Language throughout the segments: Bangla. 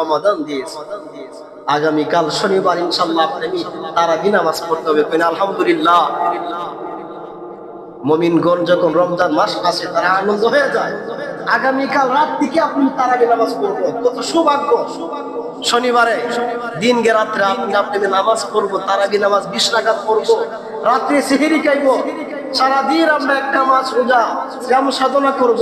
রমাদান দিয়েছে। আগামীকাল শনিবার ইনশাল্লাহ আপনি তারা নামাজ পড়তে হবে। কেন আলহামদুলিল্লাহ। মমিনগণ যখন রমজান মাস আসে, তারা আনন্দ হয়ে যায়। আগামীকাল রাত থেকে আপনি তারাবি নামাজ পড়ব কত সৌভাগ্য। শনিবারে দিন গে রাত্রে আপনি আপনি নামাজ পড়ব, তারাবি নামাজ বিশ রাকাত পড়ব। রাত্রে সেহেরি খাইবো। সারাদিন আমরা একটা মাস রোজা যেমন সাধনা করব।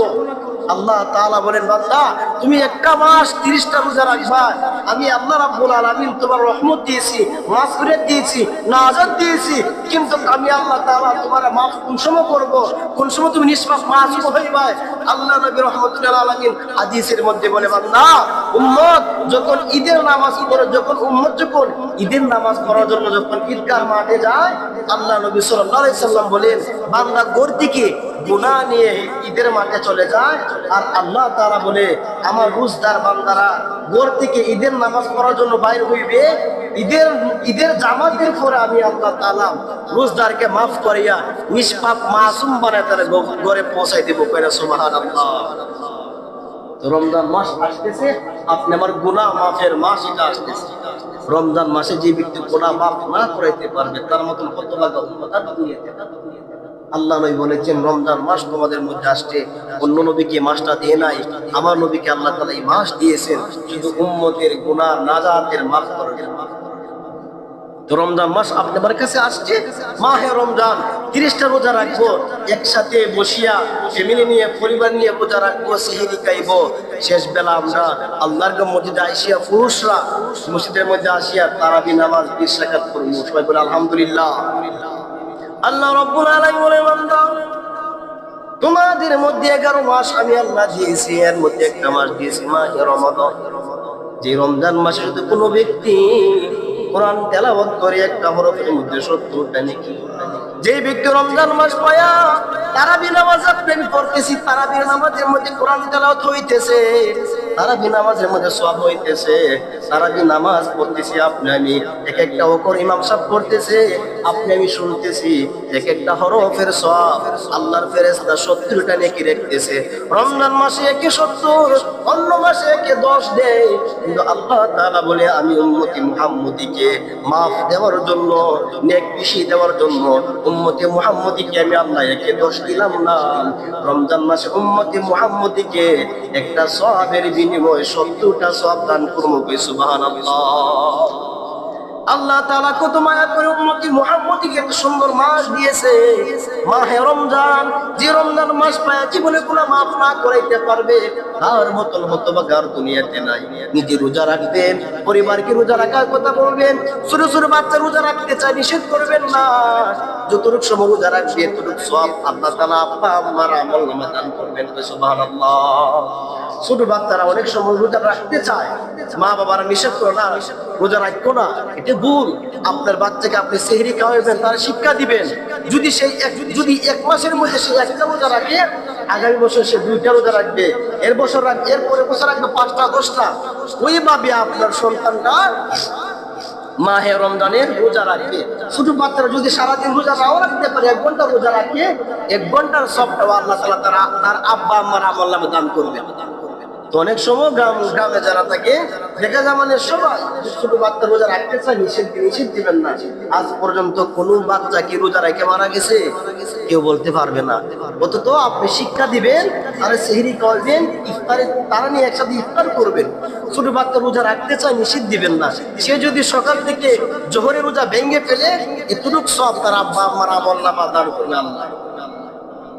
আল্লাহ তাআলা বলেন, বান্দা, তুমি একটা মাস তিরিশটা রোজা রাখবা। আমি আল্লাহ রাব্বুল আলামিন তোমার রহমত দিয়েছি, মাগফিরাত দিয়েছি, নাজাত দিয়েছি। কিন্তু আমি আল্লাহ তাআলা তোমার মাফ কোন সময় করব? কোন সময় তুমি নিষ্পাপ মাসুম হইবা আল্লাহ নবী রহমতুল্লাহ আলামিন হাদিসের মধ্যে বলে, বান্দা, উম্মত যখন ঈদের নামাজ পড়ে, যখন উম্মত যখন ঈদের নামাজ পড়ার জন্য যখন ঈদগাহ মাঠে যায়, আল্লাহ নবী সাল্লাম বলেন, বান্দা গোর গুনাহ নিয়ে ঈদের মাঠে চলে যায় আর আল্লাহ তাআলা বলে, আমার রোজদার বান্দারা গোর থেকে ঈদের নামাজ পড়ার জন্য বাইর হইবে। ঈদের ঈদের জামাতের পরে আমি আল্লাহ তাআলা রোজদারকে মাফ করিয়া নিষ্পাপ মাসুম বানায় তারা ঘরে পৌঁছাই দেব কইরা সুবহানাল্লাহ। রমজান মাস আসতেছে, আপনি আমার গুনাহ মাফের মাস এটা আসতেছে। রমজান মাসে যে ব্যক্তি গুনাহ মাফ না করাইতে পারবে, তার মতন কত লাগা উম্মত আর দুনিয়াতে। আল্লাহ নবী বলেছেন, রমজান মাস তোমাদের মধ্যে আসছে, অন্য নবীকে মাসটা দিয়ে নাই, আমার নবীকে আল্লাহ তাআলা এই মাস দিয়েছেন, শুধু উম্মতের গুনাহ, নাজাতের মাফ রমজান মাস আপনার কাছে আসছে, মাহে রমজান, তিরিশটা রোজা রাখব, একসাথে বসিয়া ফ্যামিলি নিয়ে, পরিবার নিয়ে রোজা রাখব সেহেরি খাইবো শেষ বেলা আমরা আল্লাহর মসজিদে আসিয়া পুরুষরা মসজিদের মধ্যে আসিয়া তারাবি নামাজ বিশ করব সবাই বলে, আলহামদুলিল্লাহ। আল্লাহ রব্বুল আলাই বলে, বান্দা, তোমাদের মধ্যে এগারো মাস আমি আল্লাহ দিয়েছি, এর মধ্যে একটা মাস দিয়েছি মাহে রমাদান। যে রমজান মাসে যদি কোনো ব্যক্তি কোরআন তেলাবত করে, একটা হরফের মধ্যে সত্তরটা নাকি। যে ব্যক্তি রমজান মাস পায়া তারাবি নামাজ আপনি পড়তেছি তারাবি নামাজের মধ্যে কোরআন তেলাওয়াত হইতেছে তারাবি নামাজের মধ্যে সব হইতেছে, তারাবি নামাজ পড়তেছি আপনি, আমি এক একটা ওকর ইমাম সাহেব পড়তেছে, আপনি, আমি শুনতেছি এক একটা হরফের সব আল্লাহর ফেরেশতা সত্তরটা নেকি রেখতেছে। রমজান মাসে একে সত্তর, অন্য মাসে একে দশ দেয়, কিন্তু আল্লাহ তাআলা বলে, আমি উম্মতি মুহাম্মদীকে মাফ দেওয়ার জন্য, নেক বেশি দেওয়ার জন্য উম্মতি মুহাম্মদিকে আমি আল্লাহ একে দোষ দিলাম না। রমজান মাসে উম্মতে মুহাম্মদিকে একটা সবের বিনিময়ে সত্তরটা সব দান করব সুবাহ আল্লাহ তাআলা কত মায়া করে উম্মতি মুহাম্মদীকে এত সুন্দর মাস দিয়েছে। মাহে রমজান, যে রমজান মাস পায় জীবনে কোনো মাফ না করাইতে পারবে, তার মতন হতবাগার দুনিয়াতে নাই। নিজে রোজা রাখবেন, পরিবারকে রোজা রাখার কথা বলবেন, ছোট ছোট বাচ্চা রোজা রাখতে চায়, নিষেধ করবেন না। যতটুক সময় রোজা রাখবে ততটুক সব আল্লাহ তালা আপা আমার আমল নামে দান করবেন। সুবহানাল্লাহ। ছোট বাচ্চারা অনেক সময় রোজা রাখতে চায়। মা বাবারা নিষেধ করে না, রোজা রাখব না। এটা ভুল। আপনার বাচ্চাকে আপনি সেহরি খাওয়াবেন, তার শিক্ষা দিবেন। যদি সেই যদি এক মাসের মধ্যে সে একটা রোজা রাখে, আগামী বছর সে দুইটা রোজা রাখবে। এর বছর রাখবে এর পরের বছর রাখবে পাঁচটা, দশটা। ওইভাবে আপনার সন্তানটা মাহে রমজানের রোজা রাখবে। শুধু বাচ্চারা যদি সারাদিন রোজা নাও রাখতে পারে, এক ঘণ্টা রোজা রাখে, এক ঘণ্টার সবটা আল্লাহ তালা তারা তার আব্বা আম্মার আমল দান করবে। তো অনেক সময় গ্রাম গ্রামে যারা থাকে, দেখা জামানের সবাই ছোট বাচ্চা রোজা রাখতে চায়, নিষেধ নিষেধ দিবেন না। আজ পর্যন্ত কোন বাচ্চা কি রোজা রেখে মারা গেছে? কেউ বলতে পারবে না। অথচ আপনি শিক্ষা দিবেন, আর সেহরি করবেন ইফতারে তারা নিয়ে একসাথে ইফতার করবেন। ছোট বাচ্চা রোজা রাখতে চায়, নিষেধ দিবেন না। সে যদি সকাল থেকে জোহরে রোজা ভেঙে ফেলে, এতটুক সব তার আব্বা আম্মার আমল নামা দান করবে আল্লাহ।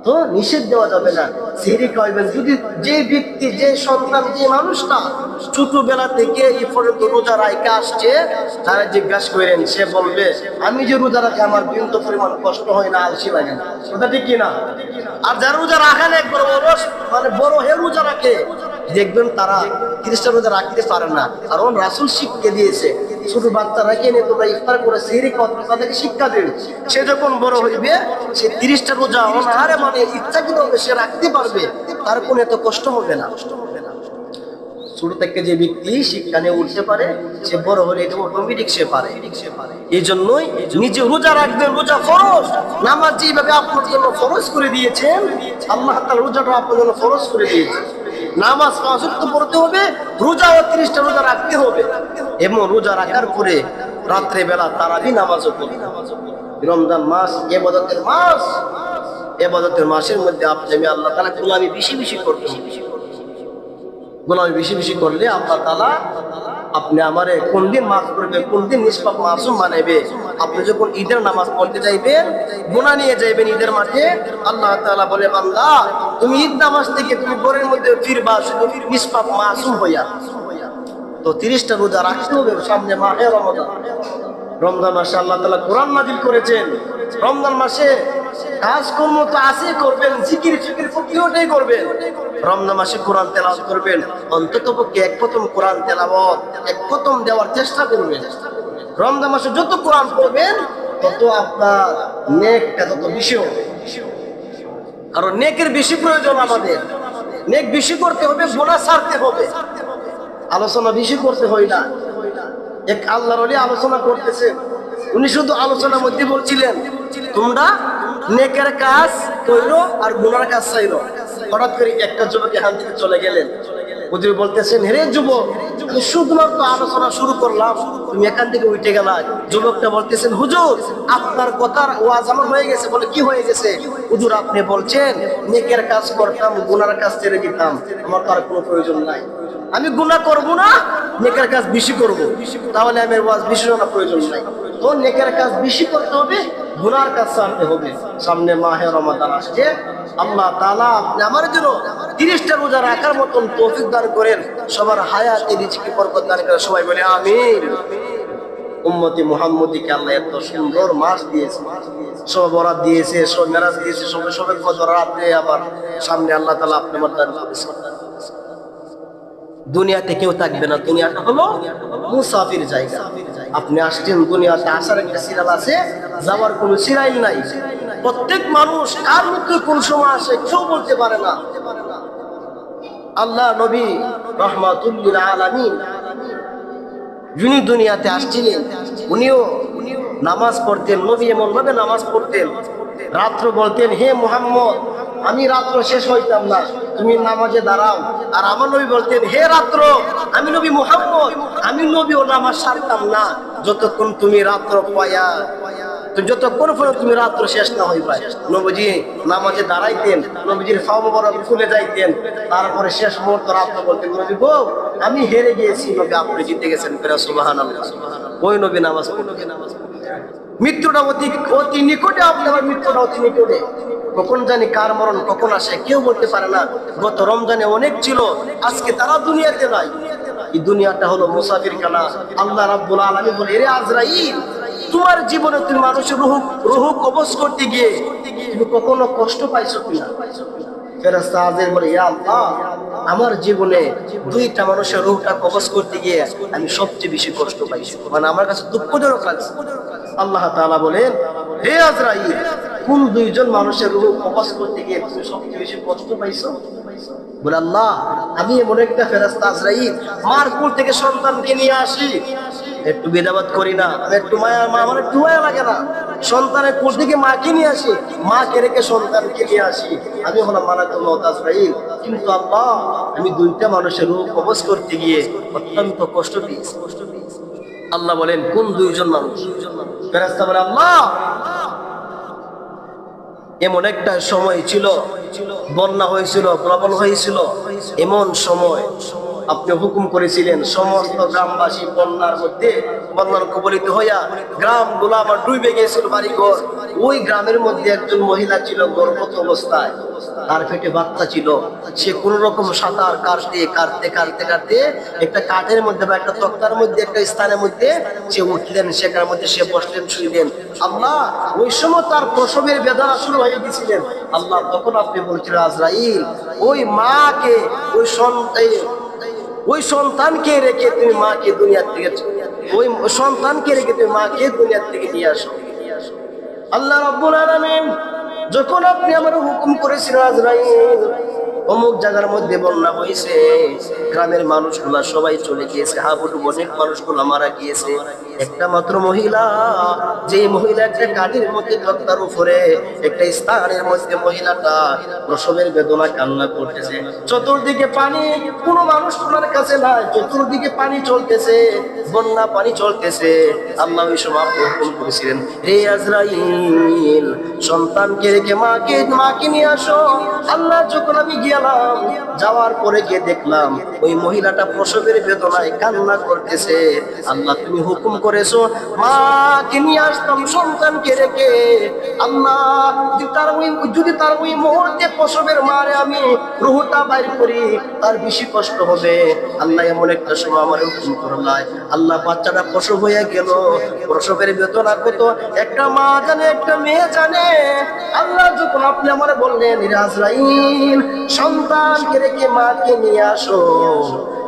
তো নিষেধ দেওয়া যাবে না। সিহরি খাওয়াবেন যদি যে ব্যক্তি, যে সন্তান, যে মানুষটা ছোটবেলা থেকে এই পর্যন্ত রোজা রাইকে আসছে, তারা জিজ্ঞাসা করেন, সে বলবে, আমি যে রোজা রাখি, আমার বিন্দু পরিমাণ কষ্ট হয় না, আলসি লাগে না। ওটা ঠিক কিনা? আর যারা রোজা রাখেন একবার অলস মানে বড় হে রোজা রাখে, দেখবেন তারা তিরিশটা রোজা রাখতে পারে না। কারণ রাসুল শিখকে দিয়েছে ছোট বাচ্চারা কেনে তোমরা ইফতার করে সিহরি খাওয়া তাদেরকে শিক্ষা দেবে। সে যখন বড় হইবে, সে তিরিশটা রোজা অনাহারে মানে ইচ্ছাকৃত সে রাখতে পারবে, তার কোনো এত কষ্ট হবে না। ছোট থেকে যে ব্যক্তি শিক্ষা নিয়ে উঠতে পারে, সে বড় হলে এটা অটোমেটিক সে পারে। এই জন্যই নিজে রোজা রাখবেন, রোজা ফরজ। নামাজ যেভাবে আপনার জন্য ফরজ করে দিয়েছেন, আল্লাহ তাআলা রোজাটা আপনার জন্য ফরজ করে দিয়েছেন। নামাজ পাঁচ পড়তে হবে, রোজা ও তিরিশটা রোজা রাখতে হবে। এবং রোজা রাখার পরে রাত্রে বেলা তারাবি নামাজও পড়ি রমজান মাস, এবাদতের মাস, এবাদতের মাসের মধ্যে আপনি আমি আল্লাহ তালা গোলামি বেশি বেশি করতে গোলামি বেশি বেশি করলে আল্লাহ তালা আপনি আমারে কোন দিন মাফ করবে, কোন দিন নিষ্পাপ মাসুম বানাইবে আপনি যখন ঈদের নামাজ পড়তে যাইবেন গুণা নিয়ে যাইবেন ঈদের মাঠে, আল্লাহ তাআলা বলে, বান্দা, তুমি ঈদ নামাজ থেকে তুমি ঘরের মধ্যে ফিরবা, শুধু নিষ্পাপ মাসুম হইয়া। তো তিরিশটা রোজা রাখতে হবে সামনে মাহে রমজান। রমজান মাসে আল্লাহ তাআলা কোরআন নাজিল করেছেন। রমজান মাসে কাজকর্ম তো আছে করবেন, জিকির, ফিকির ফকিরটাই করবেন। রমজান মাসে কোরআন তেলাওয়াত করবেন অন্তত পক্ষে এক প্রথম কোরআন তেলাওয়াত, এক প্রথম দেওয়ার চেষ্টা করবেন। রমজান মাসে যত কোরআন পড়বেন, তত আপনার নেকটা তত বেশি হবে। কারণ নেকের বেশি প্রয়োজন আমাদের। নেক বেশি করতে হবে গোনা ছাড়তে হবে। আলোচনা বেশি করতে হয় না। এক আল্লাহর ওলি আলোচনা করতেছে। উনি শুধু আলোচনার মধ্যে বলছিলেন, তোমরা নেকের কাজ কইরো আর গুনার কাজ চাইরো হঠাৎ করে একটা যুবক এখান থেকে চলে গেলেন। হুজুর বলতেছেন হেরে যুবক, আমি শুধুমাত্র আলোচনা শুরু করলাম, তুমি এখান থেকে উঠে গেলা। যুবকটা বলতেছেন, হুজুর, আপনার কথার ওয়াজ আমার হয়ে গেছে বলে কি হয়ে গেছে? হুজুর, আপনি বলছেন, নেকের কাজ করতাম, গুনার কাজ ছেড়ে দিতাম, আমার তার কোনো প্রয়োজন নাই। আমি গুনাহ করব না, নেকের কাজ বেশি করব। তাহলে আমি ওয়াজ বেশি শোনা প্রয়োজন নাই। তো নেকের কাজ বেশি করতে হবে, গুনার কাজ ছাড়তে হবে। সামনে মাহে রমাদান আসছে। আল্লাহ তাআলা আপনি আমার জন্য তিরিশটা রোজা রাখার মতন তৌফিক দান করেন, সবার হায়াতে রিজিকে বরকত দান করেন। সবাই বলে আমিন। উম্মতি মুহাম্মদিকে আল্লাহ এত সুন্দর মাস দিয়েছে। সব বরাত দিয়েছে, সব মেরাজ দিয়েছে, সবে সবে কদর রাতে আবার সামনে আল্লাহ তাআলা আপনি আমার দান দুনিয়াতে কেউ থাকবে না, দুনিয়াটা হলো মুসাফির জায়গা। আপনি আসছেন দুনিয়াতে, আসার একটা সিরিয়াল আছে, যাওয়ার কোনো সিরাইল নাই। প্রত্যেক মানুষ কার মুখে কোন সময় আসে কেউ বলতে পারে না। আল্লাহ নবী রহমাতুল্লিল আলামিন যিনি দুনিয়াতে আসছিলেন, উনিও নামাজ পড়তেন, নবী এমন ভাবে নামাজ পড়তেন। রাত্র বলতেন, হে মোহাম্মদ, আমি রাত্র শেষ হইতাম না, তুমি নামাজে দাঁড়াও। আর আমার নবী বলতেন, হে রাত্র, আমি নবী মুহাম্মদ, আমি নবীও নামাজ সারতাম না, যতক্ষণ তুমি রাত্র পায়া তো যতক্ষণ পর্যন্ত তুমি রাত্র শেষ না হইবা, নবীজি নামাজে দাঁড়াইতেন, নবীজির ফাও খুলে যাইতেন, তারপরে শেষ মুহূর্ত রাত্র বলতেন নবী গো, আমি হেরে গিয়েছি, নবী আপনি জিতে গেছেন ফেরা, সুবহানাল্লাহ ওই নবী নামাজ মৃত্যুটা অতি অতি নিকটে, আপনার মৃত্যুটা অতি নিকটে। কখন জানি কার মরণ, কখন আসে কেউ বলতে পারে না। গত রমজানে অনেক ছিল, আজকে তারা দুনিয়াতে নাই। এই দুনিয়াটা হলো মুসাফির খানা আল্লাহ রাব্বুল আলামিন বলে, এরে আজরাইল তোমার জীবনে তুমি মানুষের রুহ রুহ কবজ করতে গিয়ে তুমি কখনো কষ্ট পাইছো কিনা? আমার জীবনে দুইটা মানুষের করতে গিয়ে আমি সবচেয়ে বেশি কষ্ট পাইছি। মানে আমার কাছে দুঃখজনক লাগছে। আল্লাহ তাআলা বলেন, হে আজরাইল, কোন দুইজন মানুষের রুহ কবজ করতে গিয়ে সবচেয়ে বেশি কষ্ট পাইছো? বলে, আল্লাহ, আমি এমন একটা ফেরেশতা আজরাইল, মার কোল থেকে সন্তানকে নিয়ে আসি একটু বেদাবাদ করি না, একটু মায়া, মা, আমার একটু মায়া লাগে না। সন্তানের কোল থেকে মাকে নিয়ে আসি, মাকে রেখে সন্তানকে নিয়ে আসি। আমি হলাম মানাতুল মত আজরাইল। কিন্তু আল্লাহ, আমি দুইটা মানুষের রূপ কবজ করতে গিয়ে অত্যন্ত কষ্ট পেয়েছি কষ্ট পেয়েছি আল্লাহ বলেন, কোন দুইজন মানুষ? ফেরেশতা বলে, আল্লাহ! এমন একটা সময় ছিল, বন্যা হয়েছিল, প্রবল হয়েছিল, এমন সময় আপনি হুকুম করেছিলেন, সমস্ত গ্রামবাসী বন্যার মধ্যে বন্যার কবলিত হইয়া গ্রামগুলা আমার ডুবে গিয়েছিল বাড়িঘর। ওই গ্রামের মধ্যে একজন মহিলা ছিল গর্ভবতী অবস্থায়। তার পেটে বাচ্চা ছিল। সে কোন রকম সাঁতার কাটতে কাটতে কাটতে কাটতে একটা কাঠের মধ্যে বা একটা তক্তার মধ্যে, একটা স্থানের মধ্যে সে উঠলেন। সেখানের মধ্যে সে বসলেন, শুইলেন। আল্লাহ, ওই সময় তার প্রসবের বেদনা শুরু হয়ে গেছিলেন আল্লাহ, তখন আপনি বলছিলেন, আজরাইল, ওই মাকে, ওই সন্তান ওই সন্তানকে রেখে তুমি মাকে দুনিয়ার থেকে ওই সন্তানকে রেখে তুমি মাকে দুনিয়ার থেকে নিয়ে আসো। আল্লাহ রব্বুল আলামিন, যখন আপনি আমার হুকুম করেছিলেন আজরাইল অমুক জায়গার মধ্যে বন্যা হয়েছে, গ্রামের মানুষগুলা সবাই চলে গিয়েছে হাবুডু অনেক মানুষগুলা মারা গিয়েছে। একটা মাত্র মহিলা যে মহিলা একটা কাঠের মধ্যে তক্তার উপরে, একটা স্থানের মধ্যে মহিলাটা প্রসবের বেদনা কান্না করতেছে। চতুর্দিকে পানি, কোনো মানুষ তোমার কাছে নাই, চতুর্দিকে পানি চলতেছে, বন্যা পানি চলতেছে। আল্লাহ ওই সময় হুকুম করেছিলেন, হে আজরাইল, সন্তানকে রেখে মাকে মাকে নিয়ে আসো। আল্লাহ যখন আমি গেলাম যাওয়ার পরে গিয়ে দেখলাম, ওই মহিলাটা প্রসবের বেদনায় কান্না করতেছে। আল্লাহ, তুমি হুকুম করেছ, মাকে নিয়ে আসতাম সন্তানকে রেখে। আল্লাহ, যদি তার ওই যদি তার ওই মুহূর্তে প্রসবের মারে আমি রুহটা বাইর করি, তার বেশি কষ্ট হবে। আল্লাহ এমন একটা সময় আমার হুকুম করলাই আল্লাহ, বাচ্চাটা প্রসব হয়ে গেল। প্রসবের বেদনা কত? একটা মা জানে, একটা মেয়ে জানে। আল্লাহ, যখন আপনি আমার বললেন রাজরাইল সন্তানকে রেখে মাকে নিয়ে আসো।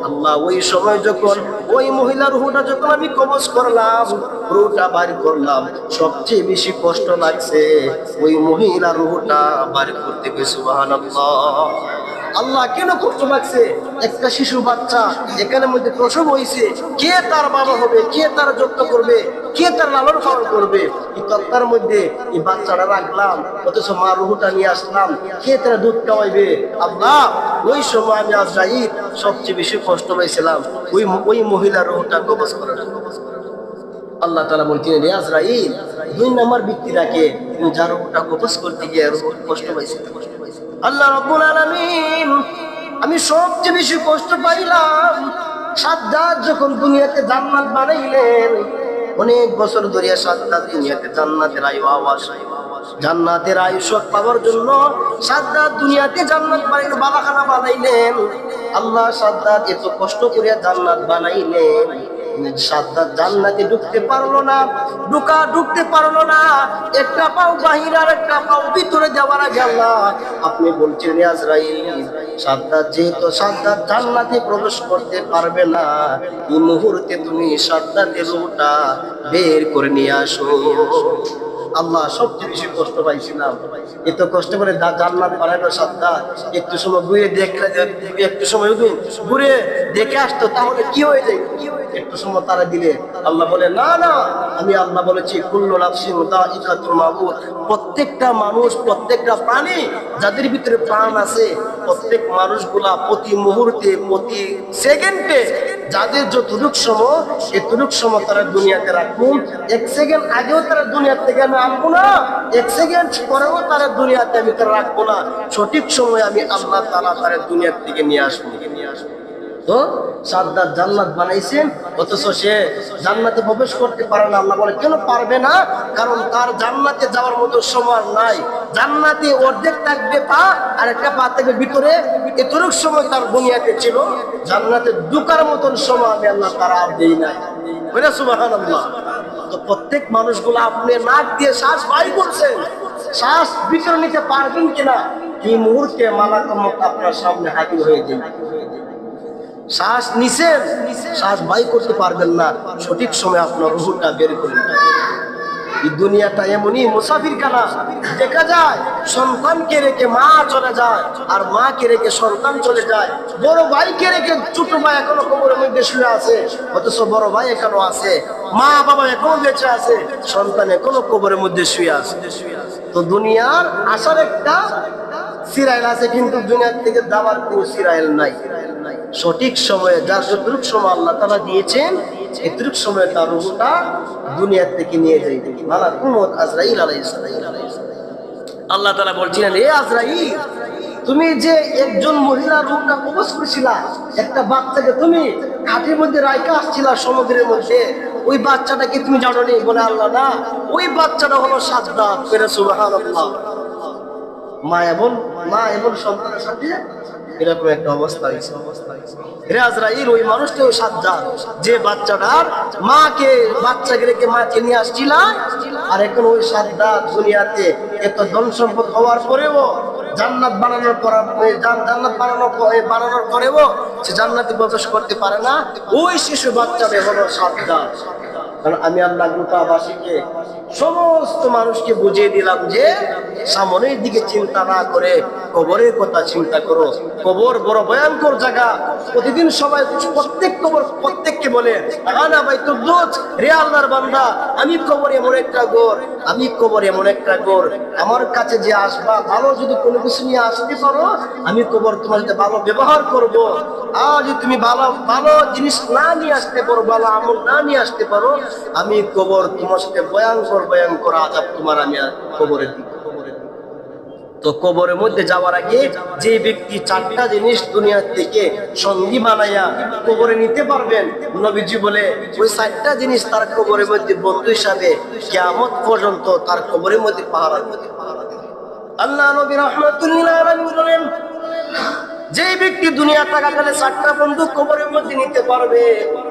আল্লাহ ওই সময় যখন ওই মহিলার রুহটা যখন আমি কবজ করলাম, রুহটা বার করলাম, সবচেয়ে বেশি কষ্ট লাগছে ওই মহিলার রুহটা বাড়ি করতে গেছে সুবহানাল্লাহ। আল্লাহ কেন কষ্ট লাগছে? একটা শিশু বাচ্চা এখানে মধ্যে প্রসব হয়েছে কে তার বাবা হবে, কে তার যত্ন করবে? কে তার লালন পালন করবে? এই তত্তার মধ্যে এই বাচ্চাটা রাখলাম, অথচ মা রুহুটা নিয়ে আসলাম। কে তারা দুধ খাওয়াইবে? আল্লাহ, ওই সময় আমি আজরাইল সবচেয়ে বেশি কষ্ট পেয়েছিলাম ওই ওই মহিলার রুহুটা কবজ করার আল্লাহ তালা বলছেন আজরাইল, দুই নম্বর ব্যক্তিটাকে তুমি যার রুহুটা কবজ করতে গিয়ে কষ্ট পাইছে। আল্লাহ রব্বুল আলামিন, আমি সবচেয়ে বেশি কষ্ট পাইলাম। সাদ্দাত যখন দুনিয়াতে জান্নাত বানাইলেন অনেক বছর ধরিয়া ধরে সাদ্দাত দুনিয়াতে জান্নাতের আয়ু, আওয়াজ। জান্নাতের আয়ুষ পাওয়ার জন্য সাদ্দাত দুনিয়াতে জান্নাত বানাইল বালাখানা বানাইলেন। আল্লাহ সাদ্দাত এত কষ্ট করে জান্নাত বানাইলেন। সাদ্দাত জান্নাতে ঢুকতে পারল না, ঢুকা ঢুকতে পারল না। একটা পাও বাহির আর একটা পাও ভিতরে যাওয়ার আগে আল্লাহ আপনি বলছেন আজরাইল যেহেতু সাদ্দাত জান্নাতে প্রবেশ করতে পারবে না, এই মুহূর্তে তুমি সাদ্দাতের রুটা বের করে নিয়ে আসো। আল্লাহ সবচেয়ে বেশি কষ্ট পাইছিলাম। এত কষ্ট করে জান্নাত বানাইলো সাদ্দা একটু সময় ঘুরে দেখলে একটু সময় ঘুরে দেখে আসতো, তাহলে কি হয়ে যায়? একটু সময় তারা দিলে আল্লাহ বলে, না না। আমি আল্লাহ বলেছি প্রত্যেকটা মানুষ, প্রত্যেকটা প্রাণী যাদের ভিতরে প্রাণ আছে, প্রত্যেক মানুষগুলা প্রতি মুহূর্তে, প্রতি সেকেন্ডে যাদের যতটুক সময়, এতটুক সময় তারা দুনিয়াতে রাখুন। এক সেকেন্ড আগেও তারা দুনিয়া থেকে আমি আনব না, এক সেকেন্ড পরেও তারা দুনিয়াতে আমি তারা রাখব না। সঠিক সময় আমি আল্লাহ তালা তারা দুনিয়ার থেকে নিয়ে আসব। তো সাদ্দাত জান্নাত বানাইছেন, অথচ সে জান্নাতে প্রবেশ করতে পারে না। আল্লাহ বলে, কেন পারবে না? কারণ তার জান্নাতে যাওয়ার মতো সময় নাই। জান্নাতে অর্ধেক থাকবে পা, আর একটা পা থাকবে ভিতরে। এতটুক সময় তার দুনিয়াতে ছিল। জান্নাতে ঢুকার মতন সময় আমি আল্লাহ তার আর দেই নাই। বুঝলে সুবাহান আল্লাহ তো প্রত্যেক মানুষগুলো আপনি নাক দিয়ে শ্বাস বাই করছেন। শ্বাস ভিতরে নিতে পারবেন কিনা? এই মুহূর্তে মালাকমক আপনার সামনে হাজির হয়ে যায় শ্বাস নিছেন? শ্বাস বাই করতে পারবেন না। সঠিক সময় আপনার রুহুটা বের করে এই দুনিয়াটা এমনই মুসাফির খানা দেখা যায়, সন্তানকে রেখে মা চলে যায়, আর মাকে রেখে সন্তান চলে যায়। বড় ভাইকে রেখে ছোট ভাই এখনও কোমরের মধ্যে শুয়ে আছে, অথচ বড় ভাই এখনও আছে, মা বাবা এখনও বেঁচে আছে, সন্তান এখনও কোমরের মধ্যে শুয়ে আছে। তো দুনিয়ার আসার একটা সিরাইল আছে, কিন্তু দুনিয়ার থেকে যাওয়ার কোনো সিরাইল নাই। সঠিক সময়ে, যার যতটুক সময় আল্লাহ তালা দিয়েছেন এতটুক সময় তার রুহটা দুনিয়ার থেকে নিয়ে যাই মালা কুমত আজরাইল আলাইহিস আল্লাহ তালা বলছিলেন, এ আজরাইল, তুমি যে একজন মহিলার রূপটা কবচ করেছিলা, একটা বাচ্চাকে তুমি খাটের মধ্যে রাইকা আসছিলা সমুদ্রের মধ্যে, ওই বাচ্চাটাকে তুমি জানো নি বলে, আল্লাহ না, ওই বাচ্চাটা হলো সাজদা ফেরে সুবহানাল্লাহ। মা এবং মা এবং সন্তানের সাথে এরকম একটা অবস্থা হয়েছে। রে ওই মানুষটা ওই সাজ্জাদ যে বাচ্চাটার মাকে বাচ্চাকে রেখে মাকে নিয়ে আসছিল, আর এখন ওই সাজ্জাদ দুনিয়াতে এত ধন সম্পদ হওয়ার পরেও জান্নাত বানানোর জান- জান্নাত বানানোর বানানোর পরেও সে জান্নাতে প্রবেশ করতে পারে না। ওই শিশু বাচ্চাটা হলো সাজ্জাদ কারণ আমি আল্লাহ গোটাবাসীকে সমস্ত মানুষকে বুঝিয়ে দিলাম যে সামনের দিকে চিন্তা না করে কবরের কথা চিন্তা করো। কবর বড় ভয়ঙ্কর জায়গা। প্রতিদিন সবাই প্রত্যেক কবর প্রত্যেককে বলে, আনা ভাই তো দোষ রে আল্লাহর বান্দা, আমি কবর এমন একটা গোর আমি কবর এমন একটা গোর আমার কাছে যে আসবা, ভালো যদি কোনো কিছু নিয়ে আসতে পারো, আমি কবর তোমার সাথে ভালো ব্যবহার করব। আর যদি তুমি ভালো ভালো জিনিস না নিয়ে আসতে পারো, ভালো আমল না নিয়ে আসতে পারো আমি কবর তোমার সাথে ভয়ঙ্কর ভয়ঙ্কর আজাব তোমার আমি কবরে দিব তো কবরের মধ্যে যাওয়ার আগে যে ব্যক্তি চারটা জিনিস দুনিয়া থেকে সঙ্গী বানাইয়া কবরে নিতে পারবেন, নবীজি বলে, ওই চারটা জিনিস তার কবরের মধ্যে বন্ধু হিসাবে কেমন পর্যন্ত তার কবরের মধ্যে পাহারা দিবে। আল্লাহ নবী রহমতুল্লাহ বলেন যে ব্যক্তি দুনিয়া টাকা গেলে চারটা বন্ধু কবরের মধ্যে নিতে পারবে,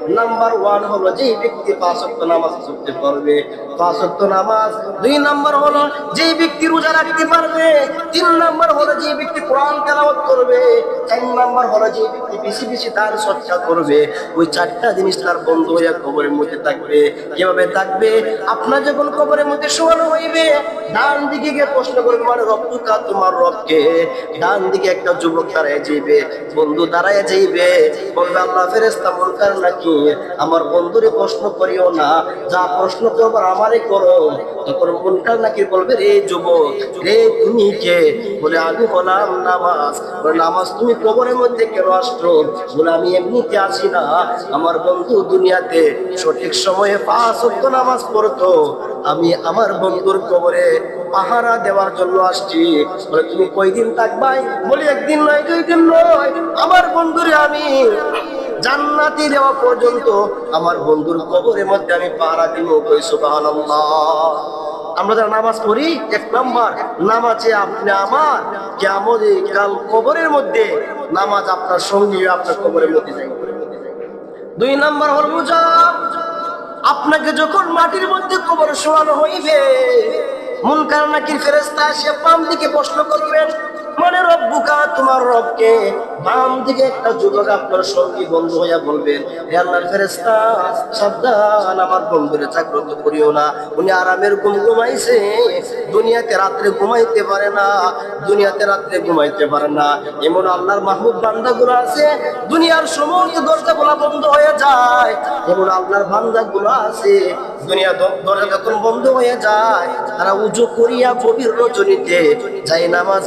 নাম্বার ওয়ান হলো যে ব্যক্তি পাঁচ ওয়াক্ত নামাজ পড়তে পারবে। পাঁচ ওয়াক্ত নামাজ। দুই নাম্বার হলো যে ব্যক্তি রোজা রাখতে পারবে। তিন নাম্বার হলো যে ব্যক্তি কোরআন তেলাওয়াত করবে। চার নাম্বার হলো যে ব্যক্তি বেশি বেশি তার সৎকার করবে। ওই চারটা জিনিস তার বন্ধু হইয়া কবরের মধ্যে থাকবে। কীভাবে থাকবে? আপনার যখন কবরের মধ্যে শোয়ানো হইবে ডান দিকে গিয়ে প্রশ্ন করবে মানে রব্বুকা তোমার রবকে? ডান দিকে একটা যুবক দাঁড়ায় যাইবে, বন্ধু দাঁড়ায় যাইবে। বলবে, আল্লাহ ফেরেস্তা মুনকার নাকি আমার বন্ধুরে প্রশ্ন করিও না। যা প্রশ্ন করবার আমারে করো। তখন মুনকার নাকি বলবে, রে যুবক, রে তুমি কে? বলে, আমি হলাম নামাজ। বলে, নামাজ তুমি কবরের মধ্যে কেন আসছো? বলে, আমি এমনিতে আসি না। আমার বন্ধু দুনিয়াতে সঠিক সময়ে পাঁচ নামাজ পড়তো। আমি আমার বন্ধুর কবরে পাহারা দেওয়ার জন্য আসছি। বলে, তুমি কয়দিন থাকবাই বলি, একদিন নয়, দুই দিন নয়। আমার বন্ধুরে আমি জান্নাতি দেওয়া পর্যন্ত আমার বন্ধুর কবরের মধ্যে আমি পাহারা দিব কই, সুবহানাল্লাহ? আমরা যারা নামাজ পড়ি, এক নম্বর নামাজে আপনি আমার কেমন কাল কবরের মধ্যে নামাজ আপনার সঙ্গী আপনার কবরের মধ্যে যাই দুই নাম্বার হল রোজা। আপনাকে যখন মাটির মধ্যে কবর শোয়ানো হইবে মন কারণ নাকি ফেরেস্তা সে পাম দিকে প্রশ্ন করবেন মানে রব্বুকা, তোমার রবকে বাম দিকে একটা যুবক আপনার সঙ্গী বন্ধু হইয়া বলবেন, হে আল্লাহর ফেরেস্তা সাবধান, আমার বন্ধুরে জাগ্রত করিও না। উনি আরামের ঘুম ঘুমাইছে, দুনিয়াতে রাত্রে ঘুমাইতে পারে না, দুনিয়াতে রাত্রে ঘুমাইতে পারে না। এমন আল্লাহর মাহমুদ বান্দাগুলো আছে, দুনিয়ার সমস্ত দরজাগুলো বন্ধ হয়ে যায়। এমন আল্লাহর বান্দাগুলো আছে, দুনিয়া দরজা যখন বন্ধ হয়ে যায়, তারা উজু করিয়া গভীর রজনীতে যাই নামাজ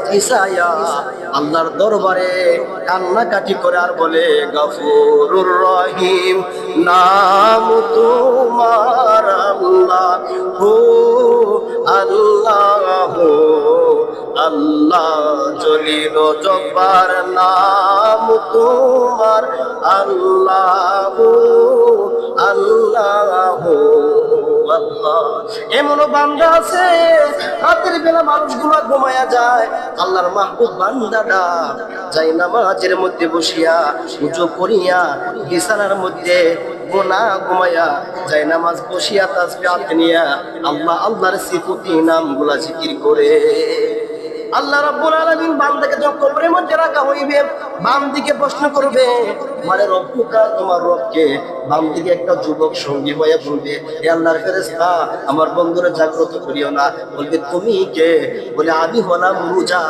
ইসাইয়া আল্লাহর দরবারে কান্নাকাটি করে আর বলে, গফুরুর রহিম, নাম তোমার আল্লাহ। হো আল্লাহ হো আল্লাহ জলিল জব্বার। নাম তোমার আল্লাহ আল্লাহ আল্লাহ। এমনও বান্দা আছে, রাতের বেলা মানুষগুলো ঘুমায়া যায়। আল্লাহর মাহবুব বান্দাটা যাই নামাজের মধ্যে বসিয়া পুজো করিয়া বিছানার মধ্যে যাই নামাজ বসিয়া আল্লাহ আল্লাহর সি নামগুলা জিকির করে। আল্লাহ রাব্বুল আলামিন বান্দাকে যখন কবরের মধ্যে রাখা হইবে বাম দিকে প্রশ্ন করবে মানে রব্বুকা, তোমার রবকে? বাম দিকে একটা যুবক সঙ্গী হয়ে বলবে হে আল্লাহর ফেরেশতা, আমার বন্ধুরা জাগ্রত করিও না। বলবে, তুমি কে? বলে, আমি হলাম রোজা।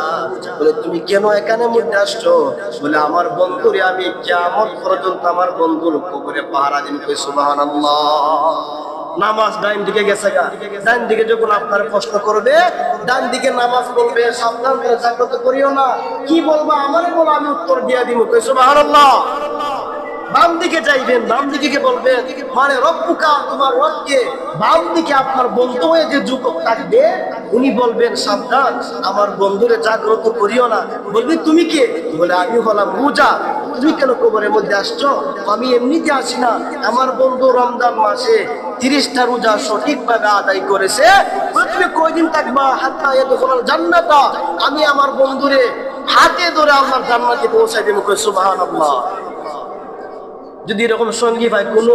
বলে, তুমি কেন এখানে মধ্যে আসছো? বলে, আমার বন্ধুরে, আমি কিয়ামত পর্যন্ত আমার বন্ধুর কবরে পাহারা দিন সুবহানাল্লাহ। নামাজ ডাইন দিকে গেছে গা। ডাইন দিকে যখন আপনার প্রশ্ন করবে, ডান দিকে নামাজ পড়বে সাবধান করে জাগ্রত করিও না। কি বলব? আমার বলো, আমি উত্তর দিয়া দিব কই, সুবহানাল্লাহ। বাম দিকে যাইবেন, বাম দিকে কে বলবেন মানে রব্বুকা, তোমার রবকে বাম দিকে আপনার বন্ধু হয়ে যে যুবক থাকবে, উনি বলবেন, সাবধান, আমার বন্ধুরে জাগ্রত করিও না। বলবি, তুমি কে? বলে, আমি হলাম রোজা। তুমি কেন কবরের মধ্যে আসছো? আমি এমনিতে আসি না। আমার বন্ধু রমজান মাসে তিরিশটা রোজা সঠিকভাবে আদায় করেছে। তুমি কয়দিন থাকবা? হাত্তা ইয়াদখুলাল জান্নাতা। আমি আমার বন্ধুরে হাতে ধরে আমার জান্নাতে পৌঁছাই দেবো। সুবহানাল্লাহ। যদি এরকম সঙ্গী ভাই, কোনো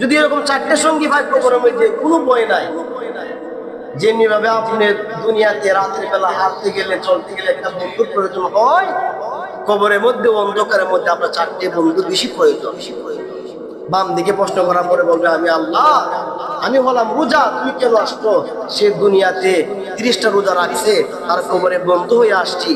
যদি এরকম চারটে সঙ্গী ভাই কবরের মধ্যে, কোনো বই নাই। যেমনি ভাবে আপনি দুনিয়াতে রাত্রি বেলা হাঁটতে গেলে, চলতে গেলে একটা বন্ধুর প্রয়োজন হয় কবরের মধ্যে অন্ধকারের মধ্যে আপনার চারটে বন্ধু বেশি প্রয়োজন। বাম দিকে প্রশ্ন করার পরে বলবে, আমি আল্লাহ, আমি হলাম রোজা, তুমি কেন আসতো সে দুনিয়াতে তিরিশটা রোজা রাখছে তার কবরে বন্ধ হয়ে আসছি।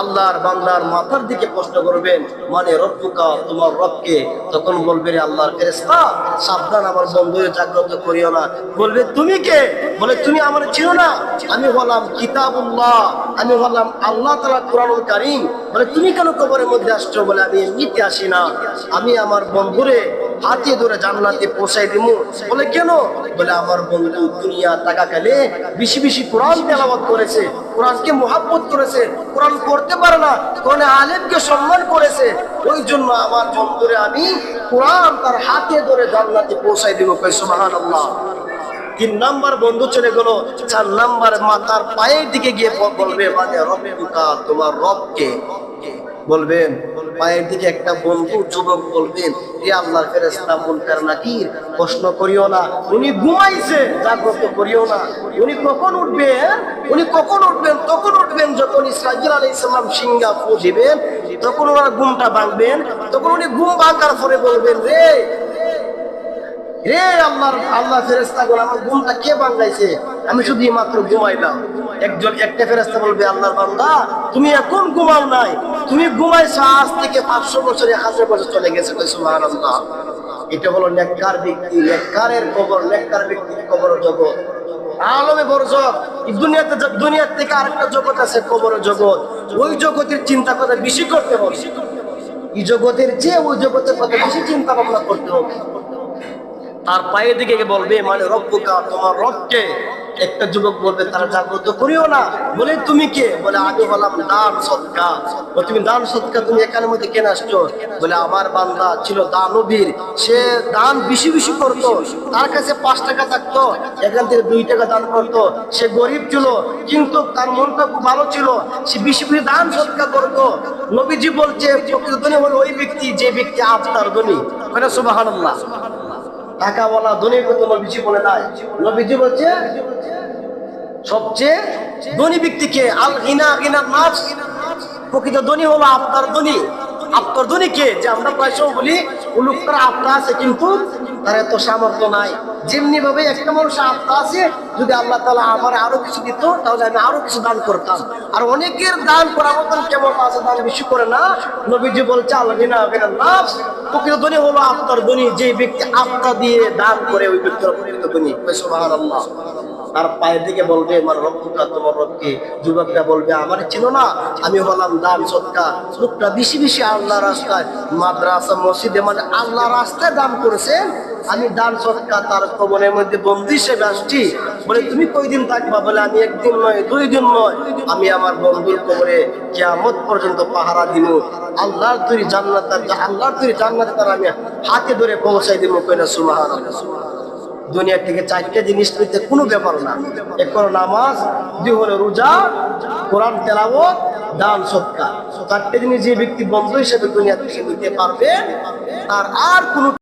আল্লাহর বান্দার মাথার দিকে প্রশ্ন করবেন মানে রব্বুকা, তোমার রবকে? তখন বলবে, রে আল্লাহর ফেরেস্তা সাবধান আমার বন্ধুরে জাগ্রত করিও না। বলবে, তুমি কে? বলে, তুমি আমার চিনো না। আমি হলাম কিতাবুল্লাহ, আমি হলাম আল্লাহ তালা কোরআনুল কারিম। বলে, তুমি কেন কবরের মধ্যে আসছো? বলে, আমি এমনিতে আসি না। আমি আমার বন্ধুরে হাতে ধরে জান্নাতে পৌঁছাই দিমু। বলে, কেন? বলে, আমার বন্ধু দুনিয়া টাকাকালে বেশি বেশি কোরআন তেলাওয়াত করেছে, কোরআনকে মোহাব্বত করেছে, কোরআন পড়তে পারে না। কোন আলেমকে সম্মান করেছে। ওই জন্য আমার বন্ধুরে আমি কোরআন তার হাতে ধরে জান্নাতে পৌঁছাই দিব কই সুবহানাল্লাহ। তিন নাম্বার বন্ধু চলে গেল চার নাম্বার মাতার পায়ের দিকে গিয়ে বলবে মানে রব্বুকা, তোমার রবকে বলবেন, পায়ের দিকে একটা বন্ধু, যুবক বলবেন, এ আল্লাহ ফেরেস্তা মুনকার নাকি প্রশ্ন করিও না। উনি ঘুমাইছে, জাগ্রত করিও না। উনি কখন উঠবেন? উনি কখন উঠবেন? তখন উঠবেন যখন ইসরাইল আলী ইসলাম সিঙ্গা ফু দিবেন তখন ওনার ঘুমটা ভাঙবেন, তখন উনি ঘুম ভাঙার পরে বলবেন, রে রে আল্লাহর আল্লাহ ফেরেস্তা গুলো আমার ঘুমটা কে বাংলাইছে আমি শুধু মাত্র ঘুমাইলাম। একজন, একটা ফেরেস্তা বলবে, আল্লাহর বান্দা, তুমি এখন ঘুমাও নাই। তুমি ঘুমাইছো, আজ থেকে পাঁচশো বছর এক হাজার বছর চলে গেছে সুবহানাল্লাহ। এটা হলো নেককার ব্যক্তি, নেককারের কবর, নেককার ব্যক্তির কবর জগৎ। আলমে বরজক এই দুনিয়াতে দুনিয়ার থেকে আরেকটা জগৎ আছে, কবর জগৎ। ওই জগতের চিন্তা কথা বেশি করতে হবে। এই জগতের চেয়ে ওই জগতের কথা বেশি চিন্তা ভাবনা করতে হবে। তার পায়ের দিকে বলবে মানে রব্বুকা, তোমার রবকে একটা যুবক বলবে, তারা জাগ্রত করিও না। বলে, তুমি কে? বলে, আমি হলাম দান সৎকা। তুমি দান সৎকা, তুমি এখানের মধ্যে কেন আসছো? বলে, আমার বান্দা ছিল দানবীর, সে দান বেশি বেশি করতো, তার কাছে পাঁচ টাকা থাকতো, এখান থেকে দুই টাকা দান করতো, সে গরিব ছিল, কিন্তু তার মনটা খুব ভালো ছিল, সে বেশি বেশি দান সৎকা করতো। নবীজি বলছে, প্রকৃত ধনী হলো ওই ব্যক্তি, যে ব্যক্তি আপনার ধনী। মানে সুবাহান্লাহ টাকাওয়ালা ধনীর কথা নবীজি বলে নাই। নবীজি বলছে সবচেয়ে ধনী ব্যক্তিকে আল গিনা গিনার নাচ প্রকৃত ধনী হলো আপনার ধনী। আপনার ধনী কে যে আমরা প্রায় বলি ও লোকটার আত্মা আছে কিন্তু তার এত সামর্থ্য নাই। যেমনি ভাবে একটা মানুষের আত্মা আছে, যদি আল্লাহ তালা আমার আরও কিছু দিত, তাহলে আমি আরও কিছু দান করতাম। আর অনেকের দান করার মতন কেমন আছে দান বেশি করে না, নবীজি বলছে আল গিনা গিনার প্রকৃত ধনী হলো আপনার ধনী যে ব্যক্তি আত্মা দিয়ে দান করে, ওই ব্যক্তির প্রকৃত ধনী সুবাহ আল্লাহ তার পায়ের দিকে বলবে, আমার রব্বুকা তোমার রবকে যুবকটা বলবে আমার ছিল না। আমি হলাম দান, সৎকা, লোকটা বেশি বেশি আল্লাহ রাস্তায়, মাদ্রাসা, মসজিদে মানে আল্লাহ রাস্তায় দান করেছেন আমি দান, সৎকা, তার কবনের মধ্যে বন্দি হিসেবে আসছি। বলে, তুমি কয়দিন থাকবা? বলে, আমি একদিন নয়, দুই দিন নয়। আমি আমার বন্ধুর কবরে কিয়ামত পর্যন্ত পাহারা দিব। আল্লাহর তৈরি জান্নাত, আল্লাহর তৈরি জান্নাত তার আমি হাতে ধরে পৌঁছাই দিব কইনা সুমাহান দুনিয়া থেকে চারটে জিনিস নিতে কোনো ব্যাপার না। এক হলো নামাজ, দুই হলো রোজা, কোরআন তেলাবত দান সত্তা চারটে জিনিস যে ব্যক্তি বন্ধ হিসেবে দুনিয়া থেকে নিতে পারবে আর আর কোনো